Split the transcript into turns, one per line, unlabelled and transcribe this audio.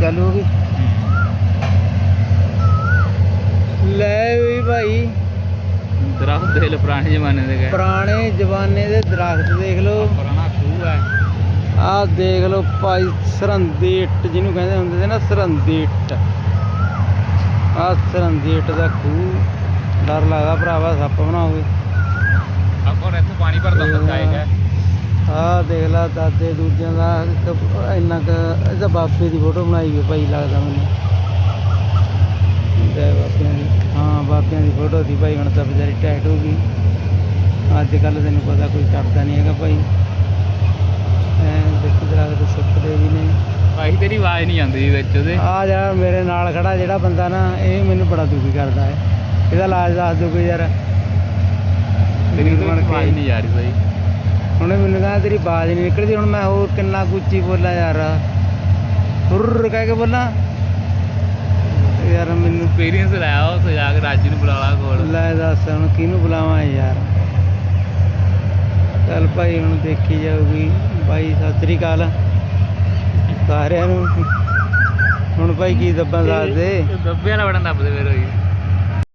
ਚਾਲੂ ਹੋ ਗਈ। ਲੈ ਵੀ ਭਾਈ।
ਦਰਖਤ ਦੇਖ ਲਓ ਪੁਰਾਣੇ ਜ਼ਮਾਨੇ ਦੇ ਗਏ।
ਪੁਰਾਣੇ ਜ਼ਮਾਨੇ ਦੇ ਦਰਖਤ ਦੇਖ ਲਓ।
ਪੁਰਾਣਾ ਖੂਹ ਹੈ।
ਆਹ ਦੇਖ ਲਓ ਭਾਈ ਸਰਹੰਦੀ ਇੱਟ ਜਿਹਨੂੰ ਕਹਿੰਦੇ ਹੁੰਦੇ ਸੀ ਨਾ ਸਰਹੰਦੀ ਇੱਟ। ਆਹ ਸਰਹੰਦੀ ਇੱਟ ਦਾ ਖੂਹ। ਡਰ ਲੱਗਦਾ ਭਰਾਵਾ ਸੱਪ ਬਣਾਓਗੇ।
ਆਪਾਂ ਇੱਥੇ ਪਾਣੀ ਭਰਦਾ ਹੁੰਦਾ ਜਾਏਗਾ।
ਆਹ ਦੇਖ ਲਾ ਦਾਦੇ ਦੂਜਿਆਂ ਦਾ ਇੰਨਾ ਕੁ ਇਹਦਾ ਬਾਪੇ ਦੀ ਫੋਟੋ ਬਣਾਈ ਹੋਈ ਭਾਈ ਲੱਗਦਾ ਮੈਨੂੰ। ਤੇ ਬਾਪਿਆਂ ਦੀ ਹਾਂ ਬਾਪਿਆਂ ਦੀ ਫੋਟੋ ਸੀ ਭਾਈ ਹੁਣ ਤਾਂ ਵਿਚਾਰੀ ਟੈਟ ਹੋ ਗਈ ਅੱਜ ਕੱਲ ਤੈਨੂੰ ਪਤਾ ਕੋਈ ਕਰਦਾ ਨਹੀਂ ਹੈਗਾ ਭਾਈ। ਐ ਦੇਖ ਦਰਖਤ ਸੁੱਕਦੇ ਵੀ ਨੇ।
ਭਾਈ ਤੇਰੀ ਆਵਾਜ਼ ਨਹੀਂ ਆਉਂਦੀ ਵਿੱਚ ਉਹਦੇ।
ਆ ਜਿਹੜਾ ਮੇਰੇ ਨਾਲ ਖੜਾ ਜਿਹੜਾ ਬੰਦਾ ਨਾ ਇਹ ਮੈਨੂੰ ਬੜਾ ਦੁਖੀ ਕਰਦਾ ਹੈ। ਇਹਦਾ ਇਲਾਜ ਦੱਸ ਦਿਓ ਕੋਈ ਯਾਰ।
ਤੇਰੀ। ਆਵਾਜ਼ ਨਹੀਂ ਆ ਰਹੀ ਭਾਈ।
ਉਹਨੇ ਮੈਨੂੰ ਕਹਿੰਦਾ ਤੇਰੀ ਆਵਾਜ਼ ਨਹੀਂ ਨਿਕਲਦੀ ਹੁਣ ਮੈਂ ਹੋਰ ਕਿੰਨਾ ਕੁ ਉੱਚੀ ਬੋਲਾਂ ਯਾਰ। ਹੁਰ ਕਹਿ ਕੇ ਬੋਲਾਂ। ਯਾਰ ਮੈਨੂੰ
ਐਕਸਪੀਰੀਅੰਸ ਲਾਇਆ ਉਹ ਜਾ ਕੇ ਰਾਜੂ ਨੂੰ ਬੁਲਾ ਲਾ ਕੋਲ।
ਲੈ ਦੱਸ ਹੁਣ ਕਿਹਨੂੰ ਬੁਲਾਵਾਂ ਯਾਰ? ਚੱਲ ਭਾਈ ਹੁਣ ਦੇਖੀ ਜਾਊਗੀ। ਬਾਈ ਸਤਿ ਸ੍ਰੀ ਅਕਾਲ। ਸਾਰਿਆਂ ਨੂੰ। ਹੁਣ ਭਾਈ ਕੀ ਦੱਬਾਂ ਦੱਸ ਦੇ
ਦੱਬੇ ਵਾਲਾ ਬੜਾ ਦੱਬਦੇ ਫਿਰ ਹੋਈ